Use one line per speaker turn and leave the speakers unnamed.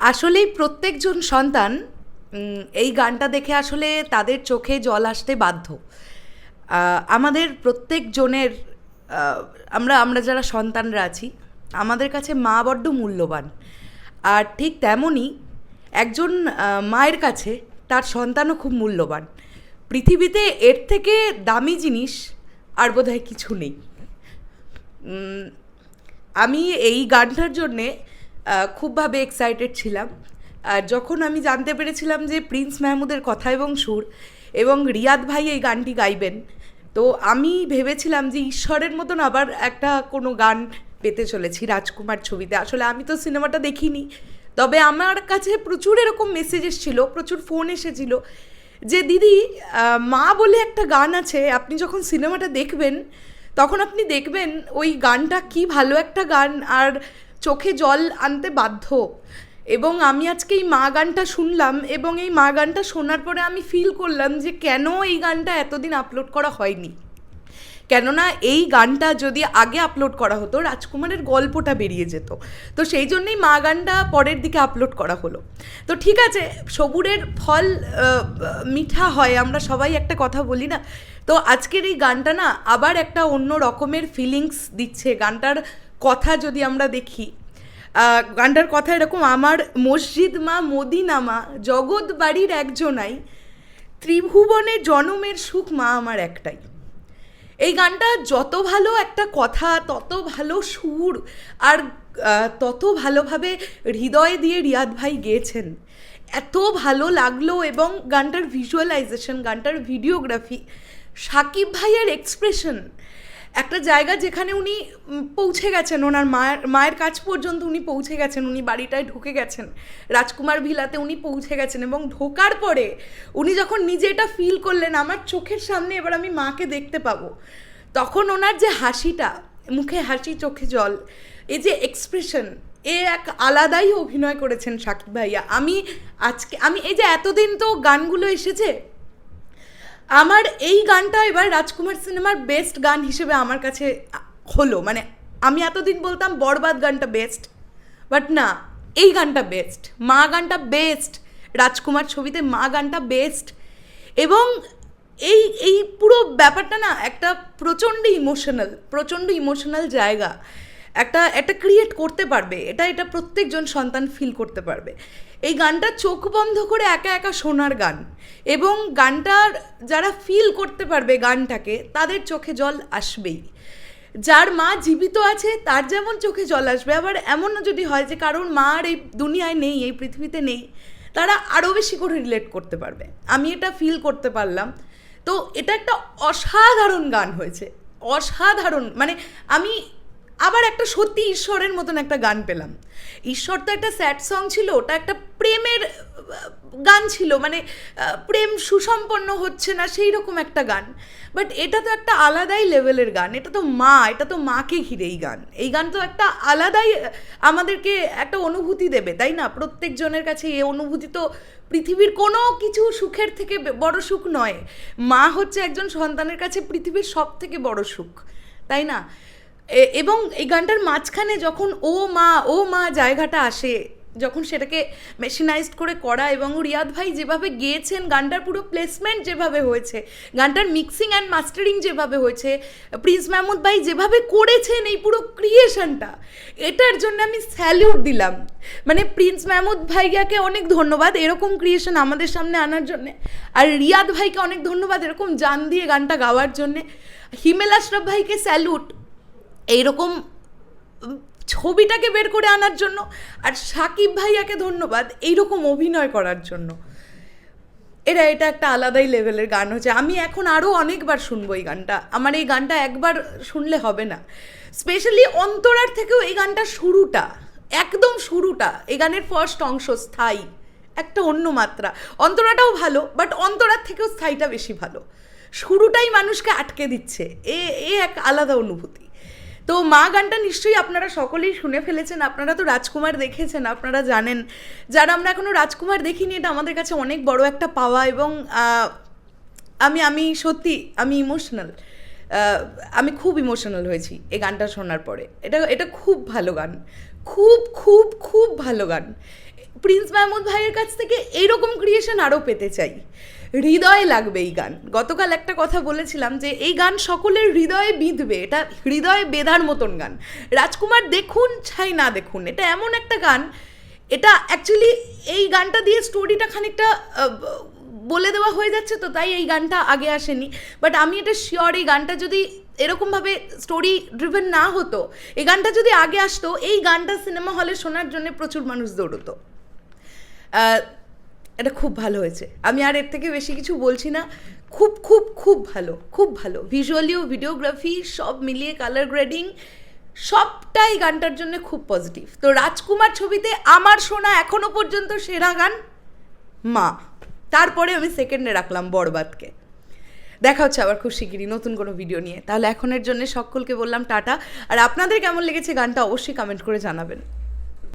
আসলেই প্রত্যেকজন সন্তান এই গানটা দেখে আসলে তাদের চোখে জল আসতে বাধ্য। আমাদের প্রত্যেকজনের আমরা আমরা যারা সন্তানরা আছি, আমাদের কাছে মা বড্ড মূল্যবান। আর ঠিক তেমনই একজন মায়ের কাছে তার সন্তানও খুব মূল্যবান। পৃথিবীতে এর থেকে দামি জিনিস আর বোধহয় কিছু নেই। আমি এই গানটার জন্যে খুবভাবে এক্সাইটেড ছিলাম। আর যখন আমি জানতে পেরেছিলাম যে প্রিন্স মাহমুদের কথা এবং সুর এবং রিয়াদ ভাই এই গানটি গাইবেন, তো আমি ভেবেছিলাম যে ঈশ্বরের মতন আবার একটা কোনো গান পেতে চলেছি রাজকুমার ছবিতে। আসলে আমি তো সিনেমাটা দেখিনি। তবে আমার কাছে প্রচুর এরকম মেসেজ এসেছিল, প্রচুর ফোন এসেছিল যে, দিদি মা বলে একটা গান আছে, আপনি যখন সিনেমাটা দেখবেন, তখন আপনি দেখবেন ওই গানটা কি ভালো একটা গান, আর চোখে জল আনতে বাধ্য। এবং আমি আজকে এই মা গানটা শুনলাম এবং এই মা গানটা শোনার পরে আমি ফিল করলাম যে কেন এই গানটা এতদিন আপলোড করা হয়নি। কেননা এই গানটা যদি আগে আপলোড করা হতো, রাজকুমারের গল্পটা বেরিয়ে যেত। তো সেই জন্যই মা গানটা পরের দিকে আপলোড করা হলো। তো ঠিক আছে, সবুরের ফল মিঠা হয়, আমরা সবাই একটা কথা বলি না? তো আজকের এই গানটা না আবার একটা অন্য রকমের ফিলিংস দিচ্ছে। গানটার কথা যদি আমরা দেখি গানটার কথা এরকম, আমার মসজিদ মা মদিনা মা, জগৎ বাড়ির একজনাই, ত্রিভুবনে জনমের সুখ মা আমার একটাই। এই গানটা যত ভালো একটা কথা, তত ভালো সুর, আর তত ভালোভাবে হৃদয় দিয়ে রিয়াদ ভাই গেয়েছেন। এত ভালো লাগল এবং গানটার ভিজুয়ালাইজেশন গানটার ভিডিওগ্রাফি সাকিব ভাইয়ের এক্সপ্রেশন একটা জায়গা যেখানে উনি পৌঁছে গেছেন, ওনার মায়ের মায়ের কাছ পর্যন্ত উনি পৌঁছে গেছেন, উনি বাড়িটায় ঢুকে গেছেন। রাজকুমার ভিলাতে উনি পৌঁছে গেছেন এবং ঢোকার পরে উনি যখন নিজে এটা ফিল করলেন, আমার চোখের সামনে এবার আমি মাকে দেখতে পাবো। তখন ওনার যে হাসিটা, মুখে হাসি, চোখে জল এই যে এক্সপ্রেশন এ এক আলাদাই অভিনয় করেছেন সাকিব ভাইয়া। আমি আজকে, আমি, এই যে এতদিন তো গানগুলো এসেছে আমার এই গানটা এবার রাজকুমার সিনেমার বেস্ট গান হিসেবে আমার কাছে হলো। মানে আমি এতদিন বলতাম বরবাদ গানটা বেস্ট বাট না, এই গানটা বেস্ট মা গানটা বেস্ট রাজকুমার ছবিতে মা গানটা বেস্ট এবং এই এই পুরো ব্যাপারটা না একটা প্রচণ্ড ইমোশনাল প্রচণ্ড ইমোশনাল জায়গা। একটা একটা ক্রিয়েট করতে পারবে। এটা এটা প্রত্যেকজন সন্তান ফিল করতে পারবে। এই গানটা চোখ বন্ধ করে একা একা শোনার গান। এবং গানটার যারা ফিল করতে পারবে গানটাকে, তাদের চোখে জল আসবেই। যার মা জীবিত আছে, তার যেমন চোখে জল আসবে। আবার এমনও যদি হয় যে কারোর মা আর এই দুনিয়ায় নেই, এই পৃথিবীতে নেই, তারা আরও বেশি করে রিলেট করতে পারবে। আমি এটা ফিল করতে পারলাম। তো এটা একটা অসাধারণ গান হয়েছে। অসাধারণ। মানে আমি আবার একটা সত্যি ঈশ্বরের মতন একটা গান পেলাম। ঈশ্বর তো একটা স্যাড সং ছিল, ওটা একটা প্রেমের গান ছিল মানে প্রেম সুসম্পন্ন হচ্ছে না সেই রকম একটা গান। বাট এটা তো একটা আলাদাই লেভেলের গান, এটা তো মা, এটা তো মাকে ঘিরে এই গান। এই গান তো একটা আলাদাই আমাদেরকে একটা অনুভূতি দেবে, তাই না? প্রত্যেকজনের কাছে এই অনুভূতি তো পৃথিবীর কোনো কিছু সুখের থেকে বড় সুখ নয়। মা হচ্ছে একজন সন্তানের কাছে পৃথিবীর সব থেকে বড় সুখ, তাই না? এবং এই গানটার মাঝখানে যখন ও মা ও মা জায়গাটা আসে, যখন সেটাকে মেশিনাইজড করে করা এবং রিয়াদ ভাই যেভাবে গেয়েছেন, গানটার পুরো প্লেসমেন্ট যেভাবে হয়েছে, গানটার মিক্সিং অ্যান্ড মাস্টারিং যেভাবে হয়েছে প্রিন্স মাহমুদ ভাই যেভাবে করেছেন এই পুরো ক্রিয়েশনটা এটার জন্য আমি স্যালিউট দিলাম। মানে প্রিন্স মাহমুদ ভাইয়াকে অনেক ধন্যবাদ এরকম ক্রিয়েশন আমাদের সামনে আনার জন্যে, আর রিয়াদ ভাইকে অনেক ধন্যবাদ এরকম জান দিয়ে গানটা গাওয়ার জন্যে। হিমেল আশরাফ ভাইকে স্যালুট এইরকম ছবিটাকে বের করে আনার জন্য আর সাকিব ভাইয়াকে ধন্যবাদ এইরকম অভিনয় করার জন্য। এটা এটা একটা আলাদাই লেভেলের গান হচ্ছে। আমি এখন আরও অনেকবার শুনব এই গানটা। আমার এই গানটা একবার শুনলে হবে না। স্পেশালি অন্তরার থেকেও এই গানটা শুরুটা, একদম শুরুটা। এই গানের ফার্স্ট অংশ স্থায়ী, একটা অন্য মাত্রা। অন্তরাটাও ভালো বাট অন্তরার থেকেও স্থায়ীটা বেশি ভালো। শুরুটাই মানুষকে আটকে দিচ্ছে। এ এ এক আলাদা অনুভূতি। তো মা গানটা নিশ্চয়ই আপনারা সকলেই শুনে ফেলেছেন, আপনারা তো রাজকুমার দেখেছেন, আপনারা জানেন। যারা আমরা এখনও রাজকুমার দেখিনি, এটা আমাদের কাছে অনেক বড় একটা পাওয়া এবং আমি আমি সত্যি, আমি ইমোশনাল আমি খুব ইমোশনাল হয়েছি এই গানটা শোনার পরে। এটা এটা খুব ভালো গান, খুব খুব খুব ভালো গান। প্রিন্স মাহমুদ ভাইয়ের কাছ থেকে এইরকম ক্রিয়েশন আরও পেতে চাই। হৃদয় লাগবে এই গান। গতকাল একটা কথা বলেছিলাম যে, এই গান সকলের হৃদয়ে বিঁধবে। এটা হৃদয়ে বেধার মতন গান। রাজকুমার দেখুন, ছাই না দেখুন, এটা এমন একটা গান। এটা অ্যাকচুয়ালি এই গানটা দিয়ে স্টোরিটা খানিকটা বলে দেওয়া হয়ে যাচ্ছে তো, তাই এই গানটা আগে আসেনি। বাট আমি এটা শিওর এই গানটা যদি এরকমভাবে স্টোরি ড্রিভেন না হতো, এই গানটা যদি আগে আসতো, এই গানটা সিনেমা হলে শোনার জন্য প্রচুর মানুষ দৌড়তো। এটা খুব ভালো হয়েছে। আমি আর এর থেকে বেশি কিছু বলছি না। খুব খুব খুব ভালো খুব ভালো। ভিজুয়ালিও ভিডিওগ্রাফি সব মিলিয়ে কালার গ্রেডিং সবটাই গানটার জন্য খুব পজিটিভ তো রাজকুমার ছবিতে আমার শোনা এখনও পর্যন্ত সেরা গান মা। তারপরে আমি সেকেন্ডে রাখলাম বরবাদকে। দেখা হচ্ছে আবার খুব শিগগিরই নতুন কোনো ভিডিও নিয়ে। তাহলে এখনের জন্য সকলকে বললাম টাটা। আর আপনাদের কেমন লেগেছে গানটা অবশ্যই কমেন্ট করে জানাবেন।